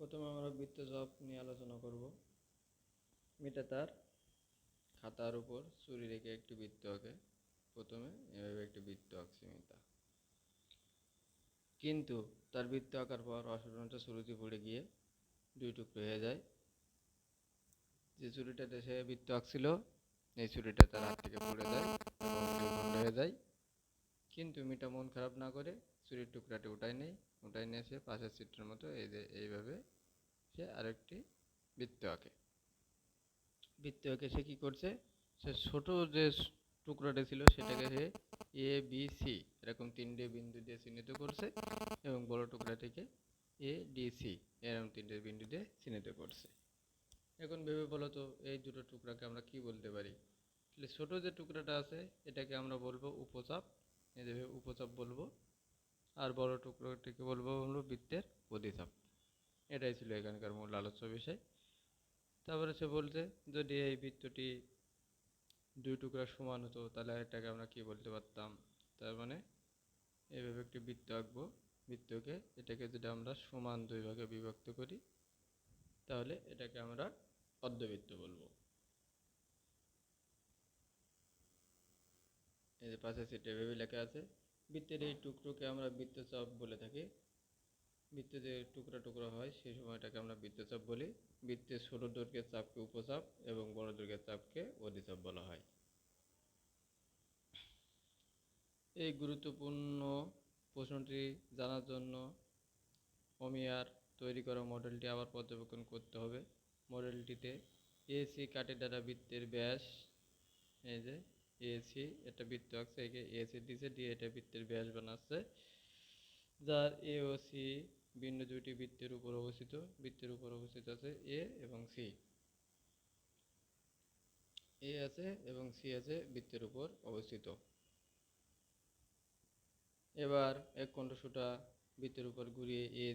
প্রথমে আমরা বৃত্তচাপ নিয়ে আলোচনা করব। মিটা তার খাতার উপর, ছুরি রেখে একটি বৃত্ত আঁকে। প্রথমে এভাবে একটি বৃত্ত আঁকছে মিতা কিন্তু তার বৃত্ত আঁকার পর অসাধারণটা ছুরিটি পড়ে গিয়ে দুই টুকরো হয়ে যায়। যে ছুরিটাতে সে বৃত্ত আঁকছিল, এই ছুরিটা তার হাত থেকে পড়ে যায় এবং হয়ে যায়। কিন্তু মিটা মন খারাপ না করে ছুরির টুকরাটি উঠায় নেই। উঠায় নিয়ে সে পাশের চিত্রের মতো এই এইভাবে সে আরেকটি বৃত্ত আঁকে। বৃত্ত আঁকে সে কী করছে? সে ছোট যে টুকরাটা ছিল সেটাকে সে এ বি সি এরকম তিনটে বিন্দু দিয়ে চিহ্নিত করছে এবং বড় টুকরাটিকে এ ডি সি এরকম তিনটে বিন্দু দিয়ে চিহ্নিত করছে। এখন ভেবে বলো তো, এই দুটো টুকরাকে আমরা কি বলতে পারি? ছোট যে টুকরাটা আছে, এটাকে আমরা বলব উপচাপ। এই উপচাপ বলব আর বড় টুকরোটিকে বলব হলো বৃত্তের অধিচাপ এটাই ছিল এখানকার মূল আলোচ্য বিষয়। তারপরে সে বলছে, যদি এই বৃত্তটি দুই টুকরা সমান হতো, তাহলে এটাকে আমরা কি বলতে পারতাম? তার মানে এভাবে একটি বৃত্ত আঁকবো। বৃত্তকে এটাকে যদি আমরা সমান দুই ভাগে বিভক্ত করি, তাহলে এটাকে আমরা অর্ধবৃত্ত বলব। এই যে পাশে সেটা এভাবে লেখা আছে বৃত্তের এই টুকরোকে আমরা বৃত্তচাপ বলে থাকি। বৃত্তে যে টুকরা টুকরা হয়, সেই সময়টাকে আমরা বৃত্তচাপ বলি। বৃত্তের ছোট দৈর্ঘ্যের চাপকে উপচাপ এবং বড় দৈর্ঘ্যের চাপকে অধিচাপ বলা হয়। এই গুরুত্বপূর্ণ প্রশ্নটি জানার জন্য অমিয়ার তৈরি করা মডেলটি আবার পর্যবেক্ষণ করতে হবে। মডেলটিতে এসি কাটে দ্বারা বৃত্তের ব্যাস, এই যে এসি এটা বৃত্ত আঁকছে একে এসি দিছে, দিয়ে এটা বৃত্তের ব্যাস বানাচ্ছে, যার এ ও সি বিন্দু দুইটি বৃত্তের উপর অবস্থিত, বৃত্তের উপর অবস্থিত আছে এ এবং সি এ আছে এবং সি আছে বৃত্তের উপর অবস্থিত। এবার এক কণ্ঠসূটা বৃত্তের উপর ঘুরিয়ে এ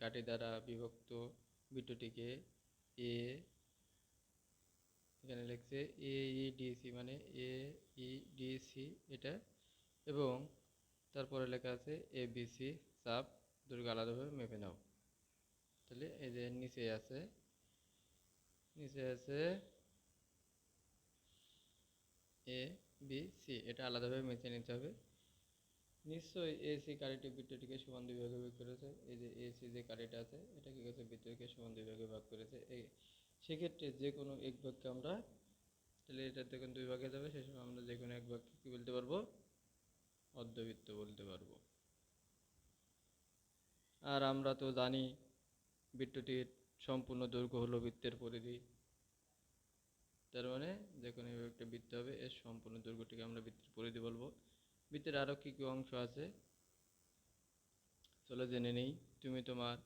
কাটে দ্বারা বিভক্ত বৃত্তটিকে এ এখানে লিখছে এ ই ডি সি মানে এ ই ডি সি এটা। এবং তারপরে লেখা আছে এ বি সি চাপ দুটোকে আলাদাভাবে মেপে নাও। তাহলে এই যে নিচে আছে নিচে আছে এ বি সি এটা আলাদাভাবে মেপে নিতে হবে। নিশ্চয়ই এসি কারিটি বৃত্তটিকে সমান দুই ভাগে ভাগ করেছে। এই যে এসি যে কারিটা আছে, এটা কি করেছে? বৃত্তটিকে সমান দুই ভাগে ভাগ করেছে। এই সেক্ষেত্রে যে কোনো এক ভাগকে আমরা তাহলে এটা যখন দুই ভাগে যাবে, সেই সময় আমরা যে কোনো এক ভাগকে কি বলতে পারব? অর্ধবৃত্ত বলতে পারব। আর আমরা তো জানি বৃত্তটির সম্পূর্ণ দৈর্ঘ্য হলো বৃত্তের পরিধি। তার মানে যে কোনো একটা বৃত্ত হবে, এর সম্পূর্ণ দৈর্ঘ্যটিকে আমরা বৃত্তের পরিধি বলব। বৃত্তের আরও কী কী অংশ আছে? চলো জেনে নেই। তুমি তোমার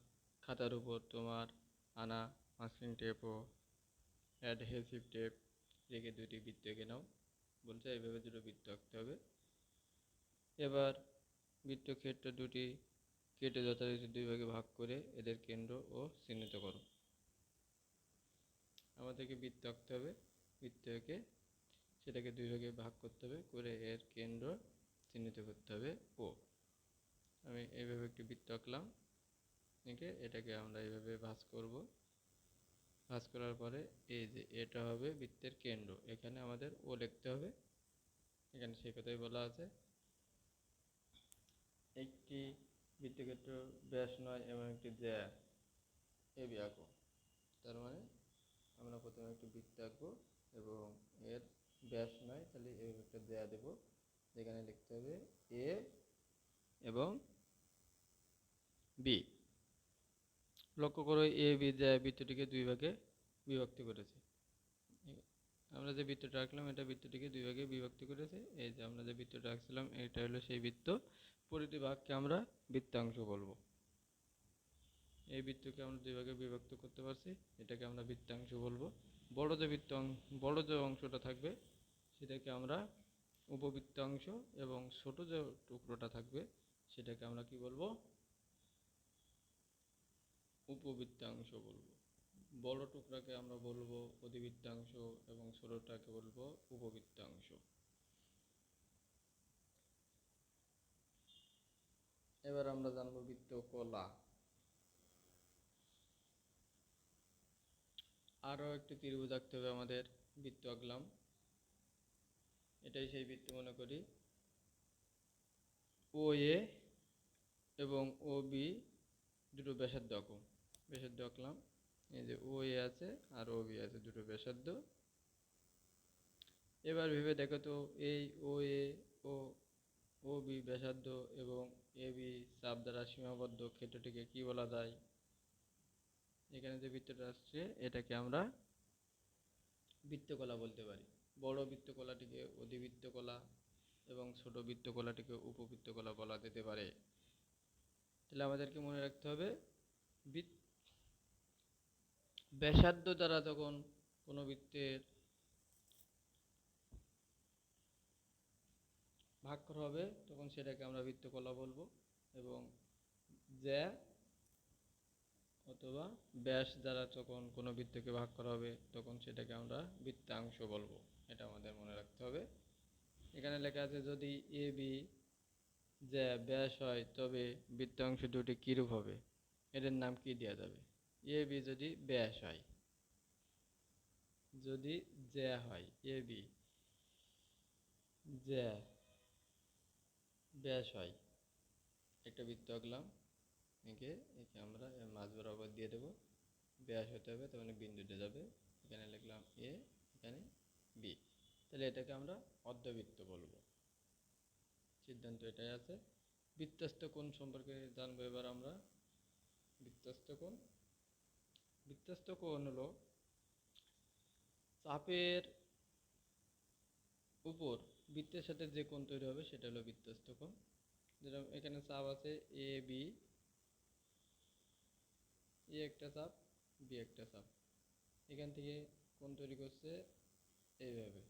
খাতার উপর তোমার আনা মাস্কিং টেপ ও অ্যাডহেসিভ টেপ রেখে দুটি বৃত্ত এঁকে নাও। বলছে এইভাবে দুটো বৃত্ত আঁকতে হবে। এবার বৃত্ত বৃত্তক্ষেত্র দুটি কেটে যথারীতি দুই ভাগে ভাগ করে এদের কেন্দ্র ও চিহ্নিত করো। আমাদেরকে বৃত্ত আঁকতে হবে। বৃত্ত এঁকে সেটাকে দুই ভাগে ভাগ করতে হবে, করে এর কেন্দ্র চিহ্নিত করতে হবে ও। আমি এইভাবে একটি বৃত্ত আঁকলাম। এঁকে এটাকে আমরা এইভাবে ভাঁজ করব। ভাঁজ করার পরে এই যে এটা হবে বৃত্তের কেন্দ্র। এখানে আমাদের ও লিখতে হবে। এখানে সেই কথাই বলা আছে। একটি বৃত্তক্ষেত্র ব্যাস নয় এবং একটি জ্যা। এবি আঁকো। তার মানে আমরা প্রথমে একটি বৃত্ত আঁকবো এবং এর ব্যাস নয়, তাহলে এই একটা জ্যা দেবো। যেখানে লিখতে হবে এ এবং বি। লক্ষ্য করো এ, বি, জ্যা, বৃত্তটিকে দুই ভাগে বিভক্ত করেছে। আমরা যে বৃত্তটা আঁকলাম এটা বৃত্তটিকে দুই ভাগে বিভক্ত করেছে। এই যে আমরা যে বৃত্তটা আঁকছিলাম এটা হলো সেই বৃত্ত। প্রতিটি ভাগকে আমরা বৃত্তাংশ বলব। এই বৃত্তকে আমরা দুই ভাগে বিভক্ত করতে পারছি। এটাকে আমরা বৃত্তাংশ বলব। বড় যে বৃত্ত বড় যে অংশটা থাকবে, সেটাকে আমরা উপবৃত্তাংশ এবং ছোট যে টুকরোটা থাকবে, সেটাকে আমরা কি বলব? উপবৃত্তাংশ বলব। বড় টুকরাকে আমরা বলব অধিবৃত্তাংশ এবং ছোটটাকে বলব উপবৃত্তাংশ। এবার আমরা জানব বৃত্ত কলা। আরও একটি ত্রিভুজ আঁকতে হবে আমাদের বৃত্ত আঁকলাম। এটাই সেই বৃত্ত মনে করি। ও, এ এবং ও, বি দুটো ব্যাসার্ধ আঁকো। ব্যাসার্ধ আঁকলাম। এই যে ও এ আছে আর ও বি আছে, দুটো ব্যাসার্ধ। এবার ভেবে দেখো তো, এই ও এ, ও ও বি ব্যাসার্ধ এবং এ বি চাপ দ্বারা সীমাবদ্ধ ক্ষেত্রটিকে কি বলা যায়? এখানে যে বৃত্তটা আসছে, এটাকে আমরা বৃত্তকলা বলতে পারি। বড় বৃত্তকলাটিকে অধিবৃত্তকলা এবং ছোট বৃত্তকলাটিকে উপবৃত্তকলা বলা যেতে পারে। তাহলে আমাদেরকে মনে রাখতে হবে, বৃত্ত ব্যাসার্ধ দ্বারা যখন কোনো বৃত্তের ভাগ করা হবে, তখন সেটাকে আমরা বৃত্তকলা বলব এবং জ্যা অথবা ব্যাস দ্বারা যখন কোনো বৃত্তকে ভাগ করা হবে, তখন সেটাকে আমরা বৃত্তাংশ বলব। এটা আমাদের মনে রাখতে হবে। এখানে লেখা আছে, যদি এ, বি, জ্যা, ব্যাস হয়, তবে বৃত্তাংশ দুটি কীরূপ হবে? এদের নাম কি দেওয়া যাবে? এ বি যদি ব্যাস হয়, যদি জ্যা হয়, এ বি ব্যাস হয়, একটা বৃত্ত আঁকলাম, এঁকে একে আমরা মাঝ বরাবর দিয়ে দেবো, ব্যাস হতে হবে তখন বিন্দুতে যাবে, এখানে লিখলাম এ, এখানে বি, তাহলে এটাকে আমরা অর্ধবৃত্ত বলব। সিদ্ধান্ত এটাই আছে। বৃত্তস্থ কোণ সম্পর্কে জানব এবার আমরা। বৃত্তস্থ কোণ কোণ হলো। চাপের উপর বৃত্তের সাথে যে কোণ তৈরি হবে সেটা হলো বৃত্তস্থ কোণ। যেরকম এখানে চাপ আছে এ বি এ একটা চাপ বি একটা চাপ। এখান থেকে কোণ তৈরি করছে এইভাবে।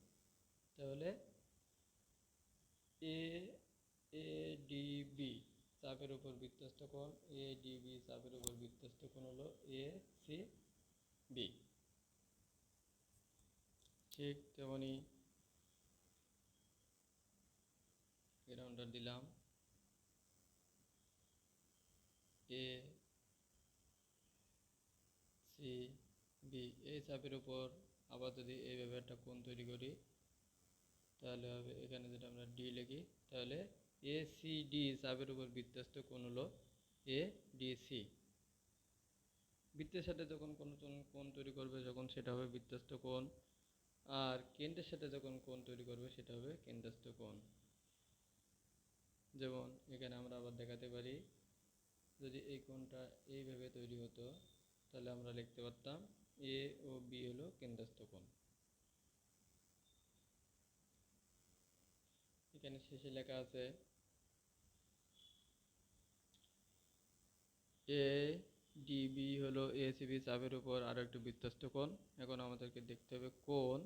তাহলে এ এ ডি বি চাপের উপর বৃত্তস্থ কোণ এ ডি বি চাপের উপর বৃত্তস্থ কোণ হলো এ সি বি ঠিক তেমনি গ্রাউন্ডার দিলাম। এ সি বি এই চাপের উপর আবার যদি এইভাবে একটা কোণ তৈরি করি, তাহলে হবে, এখানে যেটা আমরা ডি লিখি, তাহলে এ সি ডি চাপের উপর বৃত্তস্থ কোণ হলো এ ডি সি বৃত্তের সাথে যখন কোনো কোণ তৈরি করবে, যখন সেটা হবে বৃত্তস্থ কোণ। আর কেন্দ্রের সাথে যখন কোণ তৈরি করবে, সেটা হবে কেন্দ্রস্থ কোণ। যেমন, এখানে আমরা আবার দেখাতে পারি, যদি এই কোণটা এইভাবে তৈরি হতো, তাহলে আমরা লিখতে পারতাম এ ও বি হলো কেন্দ্রস্থ কোণ। এখানে শেষে লেখা আছে এ ডিবি হলো এসিবি চাপের উপর আরও একটি বৃত্তস্থ কোণ। এখন আমাদেরকে দেখতে হবে কোণ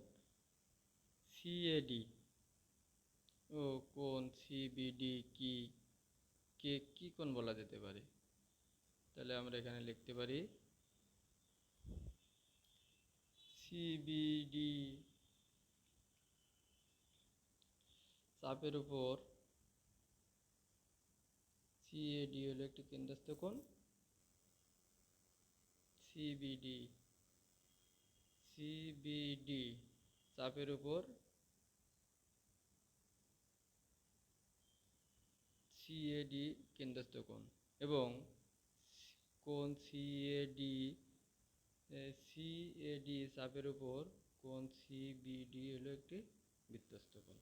সিএডি ও কোণ সিবিডি কি, কে, কি কোণ বলা যেতে পারে? তাহলে আমরা এখানে লিখতে পারি সিবিডি চাপের উপর সিএডি হলো একটি কেন্দ্রস্থ কোণ সিবিডি সিবিডি চাপের উপর সিএডি কেন্দ্রস্থ কোণ এবং কোণ সিএডি সিএডি চাপের উপর কোণ সিবিডি হলো একটি বৃত্তস্থ কোণ।